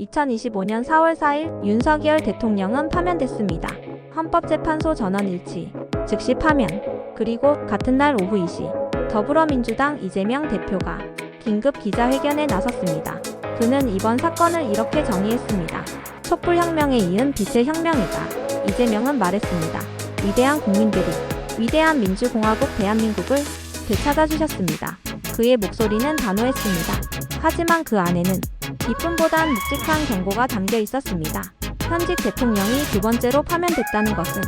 2025년 4월 4일 윤석열 대통령은 파면됐습니다. 헌법재판소 전원 일치, 즉시 파면. 그리고 같은 날 오후 2시 더불어민주당 이재명 대표가 긴급 기자회견에 나섰습니다. 그는 이번 사건을 이렇게 정의했습니다. 촛불혁명에 이은 빛의 혁명이다. 이재명은 말했습니다. 위대한 국민들이 위대한 민주공화국 대한민국을 되찾아 주셨습니다. 그의 목소리는 단호했습니다. 하지만 그 안에는 기쁨보단 묵직한 경고가 담겨 있었습니다. 현직 대통령이 두 번째로 파면됐다는 것은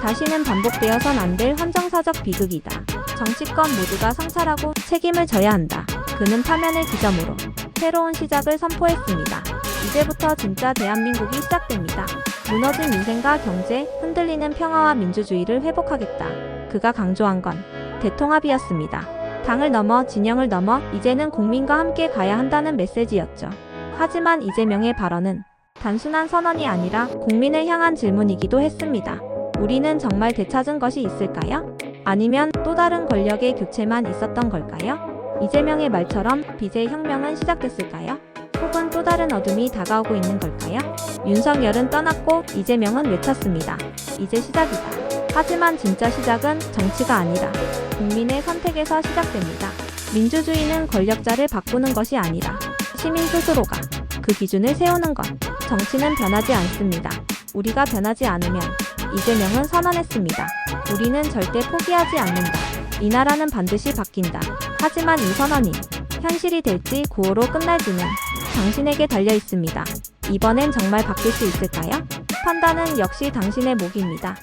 다시는 반복되어선 안될 헌정사적 비극이다. 정치권 모두가 성찰하고 책임을 져야 한다. 그는 파면을 기점으로 새로운 시작을 선포했습니다. 이제부터 진짜 대한민국이 시작됩니다. 무너진 민생과 경제, 흔들리는 평화와 민주주의를 회복하겠다. 그가 강조한 건 대통합이었습니다. 당을 넘어 진영을 넘어 이제는 국민과 함께 가야 한다는 메시지였죠. 하지만 이재명의 발언은 단순한 선언이 아니라 국민을 향한 질문이기도 했습니다. 우리는 정말 되찾은 것이 있을까요? 아니면 또 다른 권력의 교체만 있었던 걸까요? 이재명의 말처럼 빛의 혁명은 시작됐을까요? 혹은 또 다른 어둠이 다가오고 있는 걸까요? 윤석열은 떠났고 이재명은 외쳤습니다. 이제 시작이다. 하지만 진짜 시작은 정치가 아니라 국민의 선택에서 시작됩니다. 민주주의는 권력자를 바꾸는 것이 아니라 시민 스스로가 그 기준을 세우는 것. 정치는 변하지 않습니다. 우리가 변하지 않으면 이재명은 선언했습니다. 우리는 절대 포기하지 않는다. 이 나라는 반드시 바뀐다. 하지만 이 선언이 현실이 될지 구호로 끝날지는 당신에게 달려 있습니다. 이번엔 정말 바뀔 수 있을까요? 판단은 역시 당신의 몫입니다.